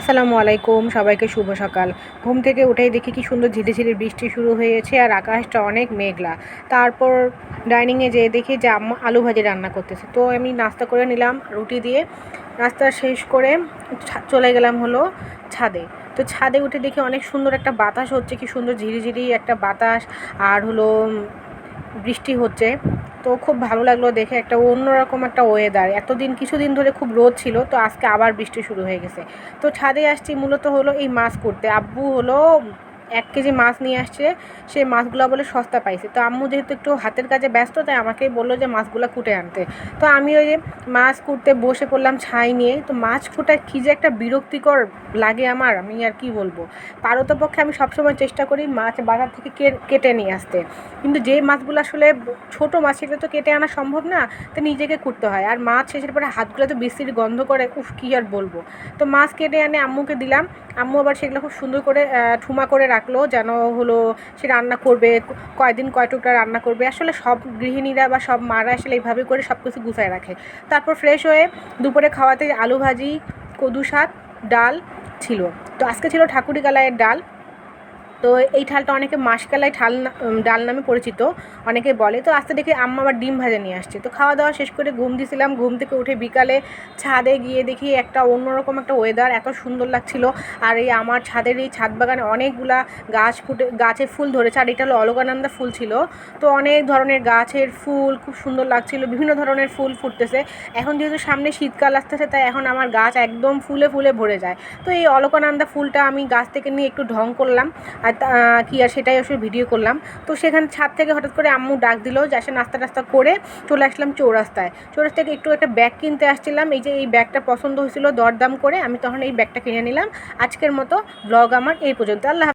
আসসালামু আলাইকুম, সবাইকে শুভ সকাল। ঘুম থেকে উঠেই দেখি কি সুন্দর ঝিরে ঝিরে বৃষ্টি শুরু হয়েছে আর আকাশটা অনেক মেঘলা। তারপর ডাইনিংয়ে যেয়ে দেখি যে আম্মা আলু ভাজি রান্না করতেছে। তো আমি নাস্তা করে নিলাম, রুটি দিয়ে নাস্তা শেষ করে চলে গেলাম হলো ছাদে। তো ছাদে উঠে দেখি অনেক সুন্দর একটা বাতাস হচ্ছে, কি সুন্দর ঝিরিঝিরি একটা বাতাস আর হলো বৃষ্টি হচ্ছে। তো খুব ভালো লাগল দেখে একটা অন্যরকম একটা ওয়েদার এতদিন, কিছুদিন ধরে খুব রোদ ছিল, তো আজকে আবার বৃষ্টি শুরু হয়ে গেছে। তো ছাদে আসছি মূলত হলো এই মাছ করতে। আব্বু হলো এক কেজি মাছ নিয়ে আসছে, সেই মাছগুলো বলে সস্তা পাইছে। তো আম্মু যেহেতু একটু হাতের কাজে ব্যস্ত, তাই আমাকে বলল যে মাছগুলো কুটে আনতে। তো আমি ওই যে মাছ কুটতে বসে পড়লাম ছাই নিয়ে। তো মাছ কুটার কী যে একটা বিরক্তিকর লাগে আমার, আমি আর কি বলব? পারতপক্ষে আমি সবসময় চেষ্টা করি মাছ বাজার থেকে কেটে নিয়ে আসতে। কিন্তু যে মাছগুলো আসলে ছোট মাছ, সেগুলো তো কেটে আনা সম্ভব না, তো নিজেকে কুটতে হয়। আর মাছ শেষের পরে হাতগুলো তো বিশ্রীর গন্ধ করে, উফ, কী আর বলব? তো মাছ কেটে আনে আম্মুকে দিলাম। আম্মু আবার সেগুলো খুব সুন্দর করে ঠুমা করে রাখল, যেন হলো সে রান্না করবে, কয়দিন কয় টুকরা রান্না করবে। আসলে সব গৃহিণীরা বা সব মারা আসলে এইভাবে করে সব কিছু গুছায় রাখে। তারপর ফ্রেশ হয়ে দুপুরে খাওয়াতে আলু ভাজি, কদু শাক, ডাল ছিল। তো আজকে ছিল ঠাকুরি গালায়ের ডাল। তো এই ঠালটা অনেকে মাসকালাই ঠাল ডাল নামে পরিচিত, অনেকে বলে, তো আস্তে দেখে আম্মা আবার ডিম ভাজা নিয়ে আসছে। তো খাওয়া দাওয়া শেষ করে ঘুম দিছিলাম, ঘুম থেকে উঠে বিকালে ছাদে গিয়ে দেখি একটা অন্যরকম একটা ওয়েদার এত সুন্দর লাগছিল। আর এই আমার ছাদের এই ছাদ বাগানে অনেকগুলা গাছ ফুটে গাছের ফুল ধরেছে, আর এটা হলো অলকানন্দা ফুল ছিল। তো অনেক ধরনের গাছের ফুল, খুব সুন্দর লাগছিল, বিভিন্ন ধরনের ফুল ফুটতেছে। এখন যেহেতু সামনে শীতকাল আসতেছে, তাই এখন আমার গাছ একদম ফুলে ফুলে ভরে যায়। তো এই অলকানন্দা ফুলটা আমি গাছ থেকে নিয়ে একটু ঢং করলাম। আর তা- কি আর সেটাই আসলে ভিডিও করলাম। তো সেখানে, ছাদ থেকে হঠাৎ করে আম্মু ডাক দিল যে আসে নাস্তা টাস্তা করে চলে আসলাম চৌরাস্তায়। চৌরাস্তা থেকে একটু একটা ব্যাগ কিনতে আসছিলাম। এই যে এই ব্যাগটা পছন্দ হয়েছিল দরদাম করে, আমি তখন এই ব্যাগটা কিনে নিলাম। আজকের মতো ব্লগ আমার এই পর্যন্ত। আল্লাহ।